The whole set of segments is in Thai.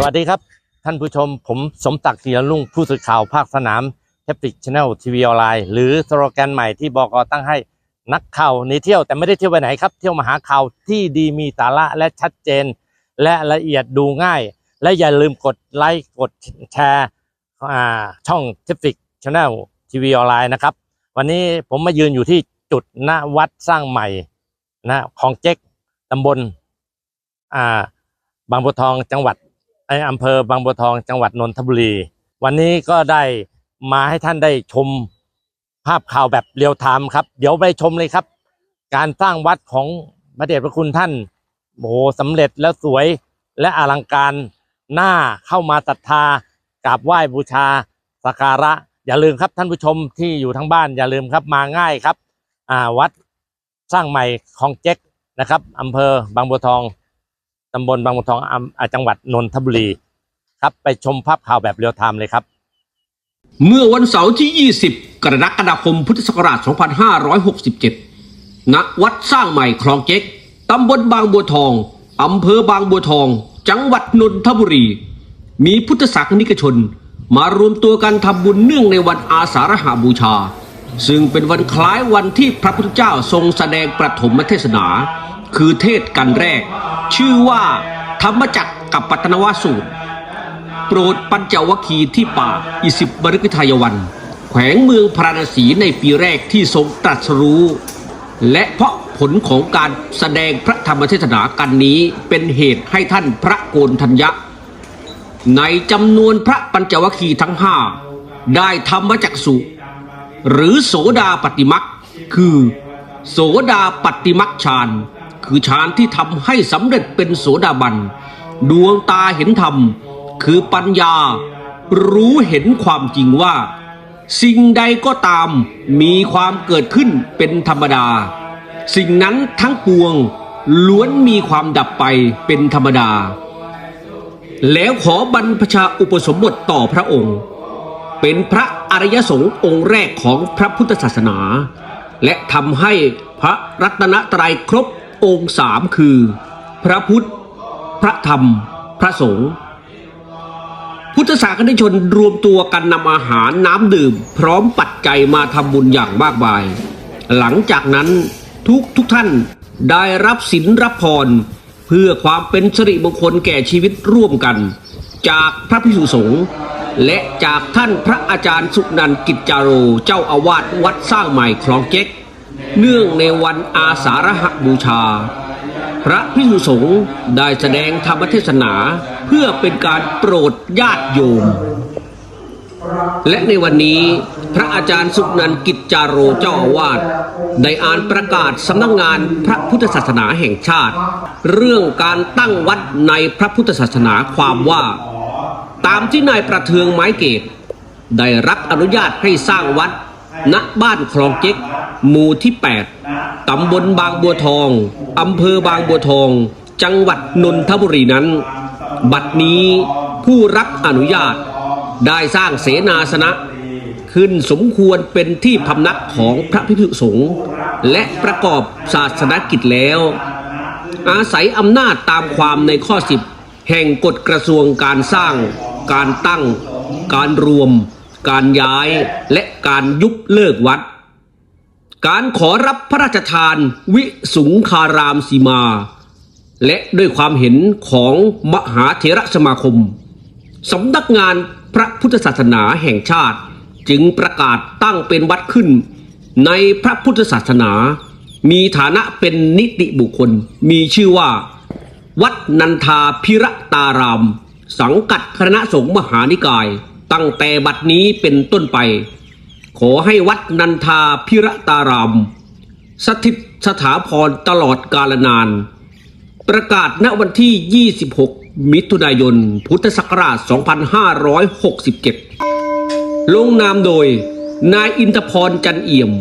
สวัสดีครับ ท่านผู้ชมผมสมศักดิ์ศรีรุ่งผู้สื่อข่าวภาคสนามแทบติกชแนลทีวีออนไลน์หรือสโลแกนใหม่ที่บกตั้งให้นักข่าวนีเที่ยวแต่ไม่ได้เที่ยวไปไหนครับ เที่ยวมาหาข่าวที่ดีมีสาระและชัดเจน และละเอียดดูง่าย และอย่าลืมกดไลค์กดแชร์ช่องเทปติกชแนลทีวีออนไลน์นะครับ วันนี้ผมมายืนอยู่ที่จุดณวัดสร้างใหม่นะของเจ๊กตำบลอ่าบางบัวทองจังหวัด ในอำเภอบางบัวทองจังหวัดนนทบุรี วันนี้ก็ได้มาให้ท่านได้ชมภาพข่าวแบบเรียลไทม์ครับ เดี๋ยวไปชมเลยครับ การสร้างวัดของพระเดชพระคุณท่านโอ้โหสำเร็จแล้วสวยและอลังการหน้าเข้ามาศรัทธากราบไหว้บูชาสักการะ อย่าลืมครับท่านผู้ชมที่อยู่ทั้งบ้านอย่าลืมครับมาง่ายครับ อ่าวัดสร้างใหม่ของเจ๊กนะครับอำเภอบางบัวทอง ตำบลบางบัวทองอำอ่าจังหวัดนนทบุรี ครับไปชมภาพข่าวแบบเรียลไทม์เลยครับ เมื่อวันเสาร์ที่ 20 กรกฎาคมพุทธศักราช 2567 ณ วัดสร้างใหม่คลองเจ๊กตำบลบางบัวทอง อำเภอบางบัวทอง จังหวัดนนทบุรี มีพุทธศาสนิกชน มารวมตัวกันทำบุญเนื่องในวันอาสาฬหาบูชา ซึ่งเป็นวันคล้ายวันที่พระพุทธเจ้าทรงแสดงประถมเทศนา คือเทศกันแรก ชื่อว่า ธรรมจักรกับปัตนวสูตร โปรดปัญจวคีที่ป่าอิสิบริกทายวัน แขวงเมืองพราณสีในปีแรกที่ทรงตรัสรู้ และเพราะผลของการแสดงพระธรรมเทศนากันนี้เป็นเหตุให้ท่านพระโกนทัญญะ ในจำนวนพระปัญจวคีทั้งห้าได้ธรรมจักสุ หรือโสดาปฏิมักคือ โสดาปฏิมักฌาน คือฌานที่ทำให้สำเร็จเป็นโสดาบัน ดวงตาเห็นธรรม คือปัญญา รู้เห็นความจริงว่า สิ่งใดก็ตามมีความเกิดขึ้นเป็นธรรมดา สิ่งนั้นทั้งปวงล้วนมีความดับไปเป็นธรรมดา แล้วขอบรรพชาอุปสมบทต่อพระองค์ เป็นพระอริยสงฆ์องค์แรกของพระพุทธศาสนา และทำให้พระรัตนตรัยครบ องค์สามคือ พระพุทธ พระธรรม พระสงฆ์พุทธศาสนิกชนรวมตัวกันนำอาหารน้ำดื่ม พร้อมปัจจัยมาทำบุญอย่างมากมาย หลังจากนั้นทุกทุกท่านได้รับศีลรับพร เพื่อความเป็นสิริมงคลแก่ชีวิตร่วมกัน จากพระพิสุสงฆ์และจากท่านพระอาจารย์สุนันทกิจจาโร เจ้าอาวาสวัดสร้างใหม่คลองเจ๊ก เนื่องในวันอาสาฬหบูชา พระพิสุสงฆ์ได้แสดงธรรมเทศนาเพื่อเป็นการโปรดญาติโยม และในวันนี้พระอาจารย์สุนันกิจจาโรเจ้าอาวาสได้อ่านประกาศสำนักงงานพระพุทธศาสนาแห่งชาติ เรื่องการตั้งวัดในพระพุทธศาสนาความว่า ตามที่นายประเทืองไม้เกตได้รับอนุญาตให้สร้างวัด ณบ้านคลองเจ๊กหมู่ที่ 8 ตำบลบางบัวทอง อำเภอบางบัวทอง จังหวัดนนทบุรีนั้น บัดนี้ผู้รับอนุญาตได้สร้างเสนาสนะ ขึ้นสมควรเป็นที่พำนักของพระพิสุสงฆ์และประกอบศาสนกิจแล้ว อาศัยอำนาจตามความในข้อสิบแห่งกฎกระทรวงการสร้าง การตั้ง การรวม การย้ายและการยุบเลิกวัด การขอรับพระราชทานวิสุงคารามสีมา และด้วยความเห็นของมหาเถระสมาคมสำนักงานพระพุทธศาสนาแห่งชาติ จึงประกาศตั้งเป็นวัดขึ้น ในพระพุทธศาสนา มีฐานะเป็นนิติบุคคล มีชื่อว่า วัดนันทาพิระตาราม สังกัดคณะสงฆ์มหานิกาย ตั้งแต่บัดนี้เป็นต้นไป ขอให้วัดนันทาพิระตาราม สถิตสถาพรตลอดกาลนาน ประกาศณวันที่ 26 มิถุนายน พุทธศักราช 2567 ลงนามโดยนายอินทพรจันเอี่ยม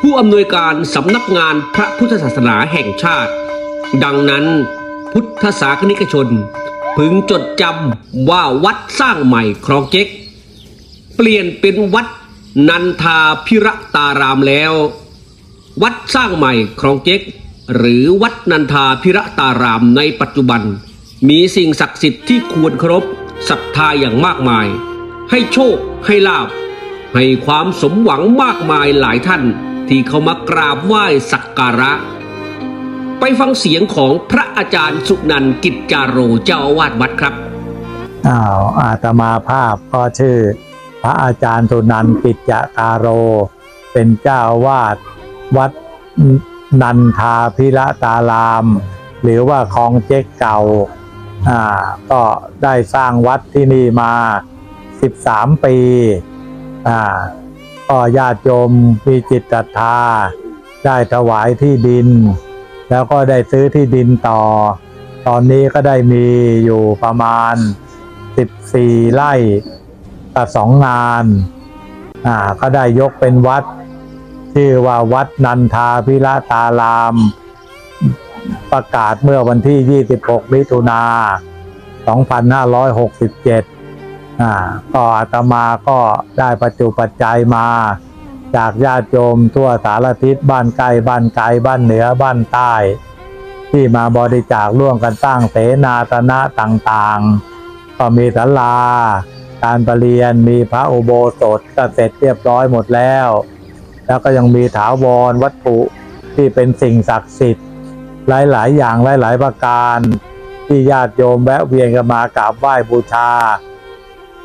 ผู้อำนวยการสำนักงานพระพุทธศาสนาแห่งชาติ ดังนั้นพุทธศาสนิกชน พึงจดจำว่าวัดสร้างใหม่คลองเจ๊ก เปลี่ยนเป็นวัดนันทาพิระตารามแล้ว วัดสร้างใหม่คลองเจ๊ก หรือวัดนันทาพิระตารามในปัจจุบัน มีสิ่งศักดิ์สิทธิ์ที่ควรเคารพศรัทธาอย่างมากมาย ให้โชคให้ลาบ ให้ความสมหวังมากมายหลายท่านที่เขามากราบไหว้สักการะ ไปฟังเสียงของพระอาจารย์สุนันกิจจาโรเจ้าอาวาสวัดครับอ้าวอาตมาภาพก็ชื่อ พระอาจารย์สุนันกิจจตารโร เป็นเจ้าอาวาดวัดนันทาพิระตาราม หรือว่าคลองเจ๊กเก่าอ่าก็ได้สร้างวัดที่นี่มา 13 ปีอ่าก็ญาติโยมมีจิตศรัทธา ได้ถวายที่ดิน แล้วก็ได้ซื้อที่ดินต่อ ตอนนี้ก็ได้มีอยู่ประมาณ 14 ไร่กับสองงานอ่าก็ได้ยกเป็นวัด ชื่อว่าวัดนันทาพิระตาราม ประกาศเมื่อวันที่ 26 มิถุนา 2567อ่าก็อาตมาก็ได้ประจุปัจจัยมา จากญาติโยมทั่วสารทิศบ้านใกล้บ้านไกลบ้านเหนือบ้านใต้ ที่มาบริจาคร่วมกันสร้างเสนาสนะต่างๆ ก็มีศาลา การประเรียนมีพระอุโบสถก็เสร็จเรียบร้อยหมดแล้ว แล้วก็ยังมีถาวรวัตถุที่เป็นสิ่งศักดิ์สิทธิ์ หลายๆ อย่างหลาย ๆ ประการ ที่ญาติโยมแวะเวียนกันมากราบไหว้บูชา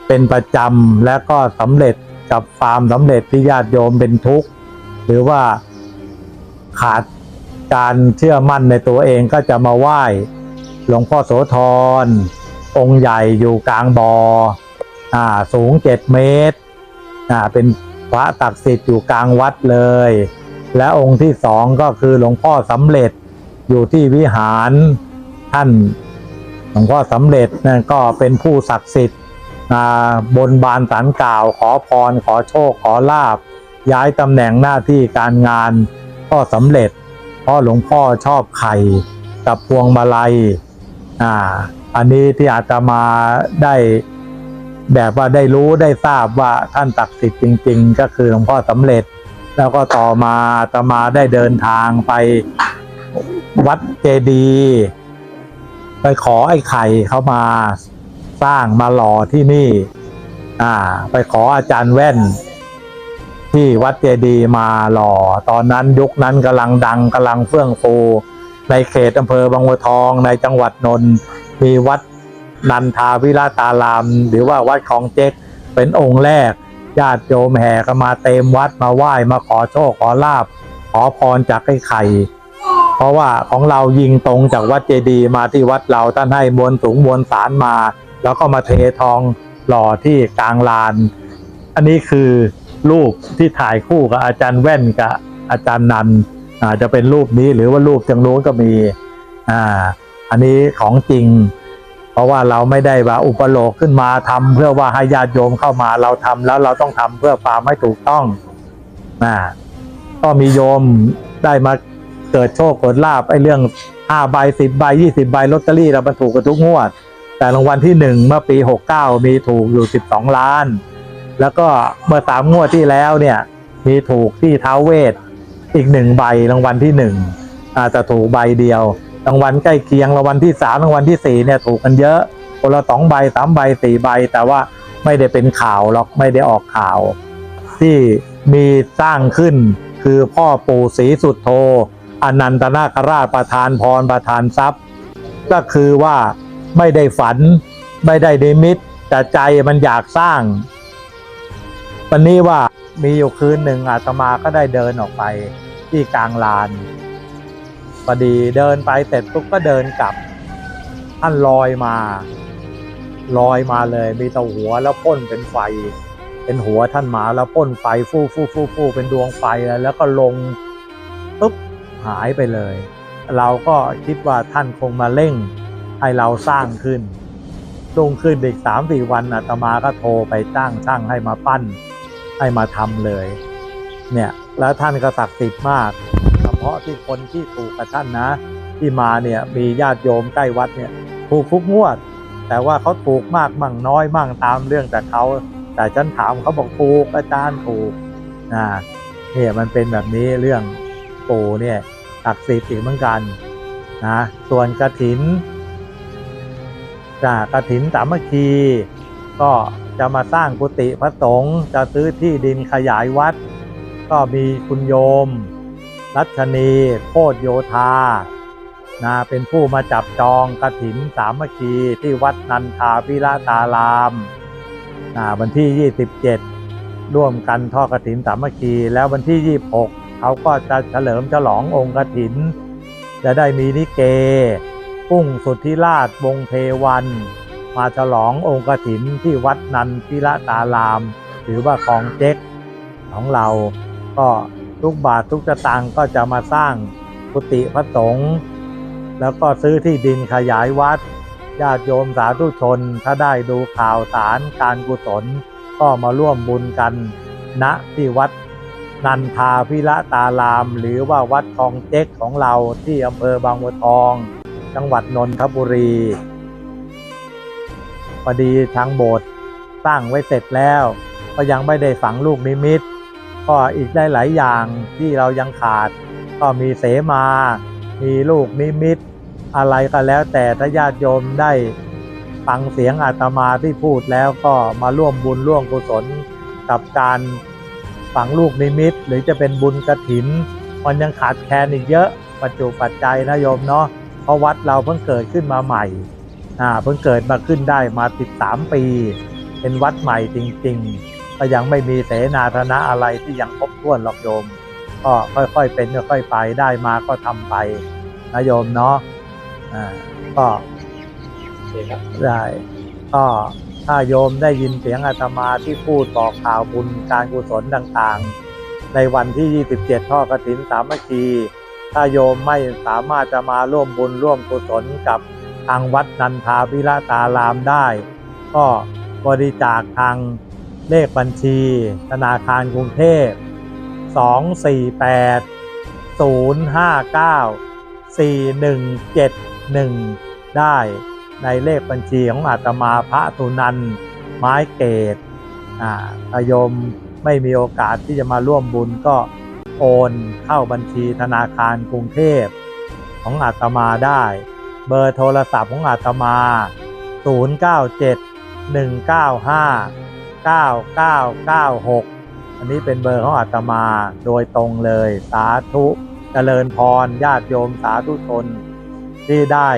เป็นประจำและก็สำเร็จ กับความสำเร็จที่ญาติโยมเป็นทุกข์หรือว่าขาดการเชื่อมั่นในตัวเองก็จะมาไหว้ หลวงพ่อโสธร องค์ใหญ่อยู่กลางบอ่ออ่าสูงเจ็ดเมตรอ่าเป็นพระตักดิ์สิทธิ์อยู่กลางวัดเลย และองค์ที่สองก็คือหลวงพ่อสำเร็จอยู่ที่วิหารท่านหลวงพ่อสำเร็จนั่นก็เป็นผู้ศักดิ์สิทธิ์ บนบานสารกล่าว ขอพร ขอโชค ขอลาบ ย้ายตำแหน่งหน้าที่การงานก็สำเร็จ เพราะหลวงพ่อชอบไข่กับพวงมาลัยอ่าอันนี้ที่อาตมาได้แบบว่าได้รู้ได้ทราบว่าท่านตักดิ์สิทธิ์จริง ๆ ก็คือหลวงพ่อสำเร็จ แล้วก็ต่อมาอาตมาได้เดินทางไปวัดเจดีย์ไปขอไอ้ไข่เขามา สร้างมาหล่อที่นี่ อ่า ไปขออาจารย์แว่น ที่วัดเจดีมาหล่อ ตอนนั้นยุคนั้นกำลังดังกำลังเฟื่องฟู ในเขตอำเภอบางบัวทองในจังหวัดนนท์มีวัดนันทาวิราตาราม หรือว่าวัดของเจ๊กเป็นองค์แรก ญาติโยมแห่กันมาเต็มวัดมาไหว้มาขอโชคขอลาบ ขอพรจากไอ้ไข่เพราะว่าของเรายิงตรงจากวัดเจดีมาที่วัดเราท่านให้มวลสูงมวลสารมา แล้วก็มาเททองหล่อที่กลางลาน อันนี้คือรูปที่ถ่ายคู่กับอาจารย์แว่นกับอาจารย์นันอาจจะเป็นรูปนี้หรือว่ารูปทางโน้นก็มีอ่าอันนี้ของจริง เพราะว่าเราไม่ได้ว่าอุปโลกขึ้นมาทำเพื่อว่าให้ญาติโยมเข้ามาเราทำแล้วเราต้องทำเพื่อความให้ถูกต้องอ่าก็มีโยมได้มาเกิดโชคเกิดลาบไอ้เรื่องห้าใบสิบใบยี่สิบใบลอตเตอรี่เราบรรถูกกันทุกงวด แต่รางวัลที่หนึ่งเมื่อปีหกเก้ามีถูกอยู่สิบสองล้าน แล้วก็เมื่อสามงวดที่แล้วเนี่ยมีถูกที่ท้าวเวทอีกหนึ่งใบรางวัลที่หนึ่งอาจจะถูกใบเดียวรางวัลใกล้เคียงรางวัลที่สามรางวัลที่สี่เนี่ยถูกกันเยอะคนละสองใบสามใบสี่ใบ แต่ว่าไม่ได้เป็นข่าวหรอกไม่ได้ออกข่าว ที่มีสร้างขึ้นคือพ่อปู่ศรีสุดโทอนันตนาคราชประธานพรประธานทรัพย์ ก็คือว่า ไม่ได้ฝัน ไม่ได้นิมิต แต่ใจมันอยากสร้าง วันนี้ว่ามีอยู่คืนหนึ่งอาตมาก็ได้เดินออกไปที่กลางลานพอดีเดินไปเสร็จปุ๊บก็เดินกลับท่านลอยมา ลอยมาเลยมีแตหัวแล้วพ่นเป็นไฟ เป็นหัวท่านหมาแล้วพ่นไฟฟู่ฟู่ฟู่ฟู่เป็นดวงไฟแล้วแล้วก็ลงปุ๊บหายไปเลย เราก็คิดว่าท่านคงมาเร่ง ให้เราสร้างขึ้นลงขึ้นอีกสามสี่วันอาตมาก็โทรไปจ้างช่างให้มาปั้น ให้มาทำเลย เนี่ยแล้วท่านก็ศักดิ์สิทธิ์มาก เฉพาะที่คนที่ถูกกับท่านนะ ที่มาเนี่ยมีญาติโยมใกล้วัดเนี่ยถูกทุกงวด แต่ว่าเขาถูกมากมั่งน้อยมั่งตามเรื่องแต่เขา แต่ฉันถามเขาบอกถูกอาจารย์ถูกนะเนี่ยมันเป็นแบบนี้เรื่องปู่เนี่ยศักดิ์สิทธิ์อีกเหมือนกันนะส่วนกระถิน จากกถินสามัคคี ก็จะมาสร้างกุฏิพระสงฆ์จะซื้อที่ดินขยายวัด ก็มีคุณโยม รัชนีโคตรโยธานะเป็นผู้มาจับจองกระถินสามัคคีที่วัดนันทาพิราตารามนะวันที่ 27 ร่วมกันทอดกถินสามัคคี แล้ววันที่ 26 เขาก็จะเฉลิมฉลององค์กระถิน จะได้มีนิเก กุ้งสุทธิราชวงเทวัน มาฉลององค์กถินที่วัดนันทิระตารามถือว่าของเจ๊กของเรา ก็ทุกบาททุกสตางค์ก็จะมาสร้างกุฏิพระสงฆ์แล้วก็ซื้อที่ดินขยายวัด ญาติโยมสาธุชน ถ้าได้ดูข่าวสารการกุศล ก็มาร่วมบุญกันณที่วัดนันทาพิระตาราม หรือว่าวัดคลองเจ๊กของเราที่อำเภอบางบัวทอง จังหวัดนนทบุรีพอดีทางโบสถ์สร้างไว้เสร็จแล้ว ก็ยังไม่ได้ฝังลูกนิมิต ก็อีกได้หลายอย่างที่เรายังขาด ก็มีเสมา มีลูกนิมิต อะไรก็แล้วแต่ถ้าญาติโยมได้ฟังเสียงอาตมาที่พูดแล้วก็มาร่วมบุญร่วมกุศลกับการฝังลูกนิมิต หรือจะเป็นบุญกระถิน มันยังขาดแคลนอีกเยอะปัจจุปัจจัยนะโยมเนาะ เพราะวัดเราเพิ่งเกิดขึ้นมาใหม่อ่าเพิ่งเกิดมาขึ้นได้มา13ปี เป็นวัดใหม่จริงๆก็ยังไม่มีเสนาธนะอะไรที่ยังครบถ้วนหรอกโยม ก็ค่อยๆเป็นค่อยๆไปได้มาก็ทำไปนะโยมเนาะอ่าก็ได้ก็ถ้าโยมได้ยินเสียงอาตมาที่พูดบอกข่าวบุญการกุศลต่างๆ ในวันที่ 27 ทอดกฐินสามัคคี ถ้าโยมไม่สามารถจะมาร่วมบุญร่วมกุศลกับทางวัดนันทาวิระตารามได้ ก็บริจาคทางเลขบัญชี ธนาคารกรุงเทพ 248 059 4171 ได้ในเลขบัญชีของอาตมาพระสุนันไม้เกตอ่าถ้าโยมไม่มีโอกาสที่จะมาร่วมบุญก็ โอนเข้าบัญชีธนาคารกรุงเทพของอาตมาได้ เบอร์โทรศัพท์ของอาตมา 097 195 9996 อันนี้เป็นเบอร์ของอาตมาโดยตรงเลยสาธุเจริญพรญาติโยมสาธุชน ที่ได้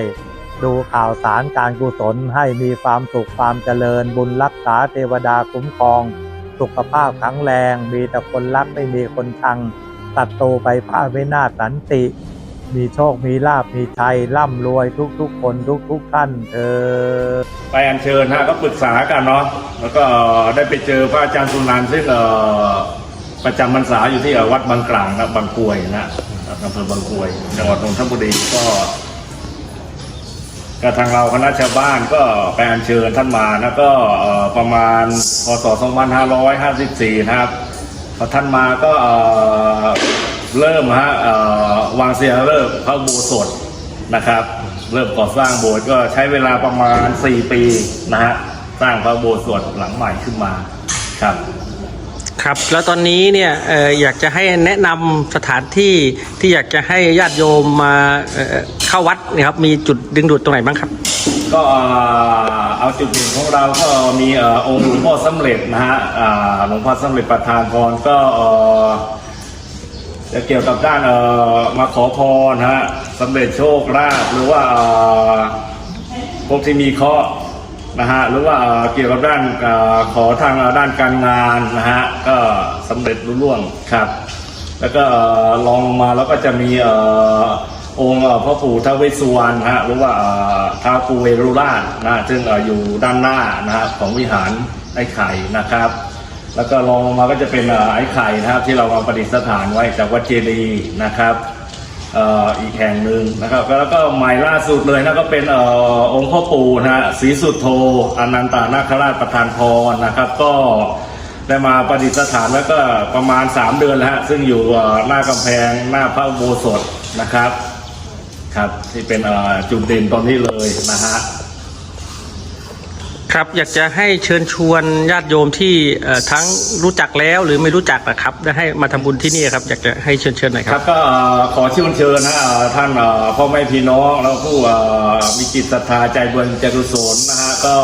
ดูข่าวสารการกุศลให้มีความสุขความเจริญบุญรักษาเทวดาคุ้มครอง สุขภาพแข็งแรง มีแต่คนรักไม่มีคนชัง ตัดโตไปพระวินาศสันติ มีโชคมีลาภมีชัยร่ำรวยทุกๆ คนทุกๆท่านเธอไปอัญเชิญฮะก็ปรึกษากันเนาะแล้วก็ได้ไปเจอพระอาจารย์สุนันท์ซึ่งเอ่อประจำพรรษาอยู่ที่วัดบางกลางนะบางกรวยนะอำเภอบางกรวยจังหวัดนนทบุรีก็กทางเราคณะชาวบ้านก็ไปอัญเชิญท่านมานะก็ประมาณพศ2554 นะครับ พอท่านมาก็เริ่มฮะวางเสียเริ่มพระโบสถนะครับ เริ่มก่อสร้างโบสถ์ก็ใช้เวลาประมาณ 4 ปีนะฮะสร้างพระโบสถหลังใหม่ขึ้นมาครับครับแล้วตอนนี้เนี่ยอออยากจะให้แนะนำสถานที่ที่อยากจะให้ญาติโยมมาเข้าวัดนะครับมีจุดดึงดูดตรงไหนบ้างครับ ก็เอาจุดเด่นของเราก็มีองค์หลวงพ่อสำเร็จนะฮะหลวงพ่อสำเร็จประธานพรก็จะเกี่ยวกับด้านมาขอพรนะฮะสำเร็จโชคลาภหรือว่าพวกที่มีเคราะห์นะฮะหรือว่าเกี่ยวกับด้านขอทางด้านการงานนะฮะก็สำเร็จรุ่ร่วงครับ แล้วก็ลองมาแล้วก็จะมีเองค์พ่อปู่ท้าวเวสสุวรรณฮะหรือว่าท้าวปูเวรุราชนะซึ่งอยู่ด้านหน้านะฮะของวิหารไอ้ไข่นะครับ แล้วก็ลองลงมาก็จะเป็นไอ้ไข่นะครับที่เรามาประดิษฐานไว้จากวัดเจดีย์นะครับอีกแห่งหนึ่งนะครับแล้วก็ใหม่ล่าสุดเลยนะก็เป็นอองค์พ่อปู่นะศรีสุดโทอนันตานาคราชประธานพรนะครับ ก็ได้มาประดิษฐานแล้วก็ประมาณ 3 เดือนแล้วฮะซึ่งอยู่หน้ากำแพงหน้าพระโบสถนะครับ ครับที่เป็นเอ่อจุดเด่นตอนนี้เลยนะฮะครับอยากจะให้เชิญชวนญาติโยมที่เอ่อทั้งรู้จักแล้วหรือไม่รู้จักนะครับได้ให้มาทำบุญที่นี่ครับอยากจะให้เชิญเชิญหน่อยคครัรับบก็เอ่อขอเชิญเชิญนะเอ่อท่านเอ่อพ่อแม่พี่น้องแล้วผู้เอ่อมีจิตศรัทธาใจบุญใจกุศลนะฮะก็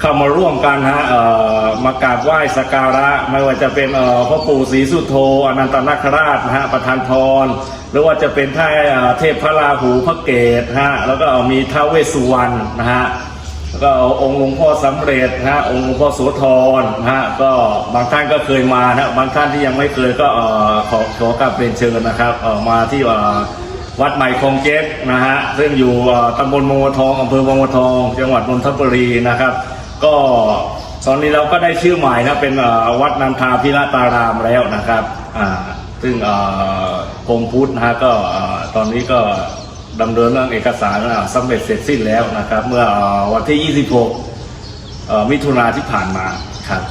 เข้ามาร่วมกันฮะเอ่อมากราบไหว้สักการะ ไม่ว่าจะเป็นเอ่อพ่อปู่ศรีสุโธอนันตนาคราชนะฮะประธานพรหรือว่าจะเป็นท่าเอ่อเทพพระราหูพระเกศฮะแล้วก็มีท้าวเวสสุวรรณนะฮะแล้วก็เอาองค์หลวงพ่อสำเร็จนะฮะองค์หลวงพ่อโสธรนะฮะก็บางท่านก็เคยมานะบางท่านที่ยังไม่เคยก็เอ่อขอขอกราบเรียนเชิญนะครับเอ่อมาที่วัดใหม่คลองเจ๊กนะฮะซึ่งอยู่เอ่อตำบลบางบัวทองอำเภอบางบัวทอง จังหวัดนนทบุรีนะครับ ก็ตอนนี้เราก็ได้ชื่อใหม่นะเป็นวัดนันทาพิรตารามแล้วนะครับซึ่งกรมพุทธนะฮะก็ตอนนี้ก็ดำเนินเรื่องเอกสารสำเร็จเสร็จสิ้นแล้วนะครับ เมื่อวันที่ 26มิถุนาที่ผ่านมาครับ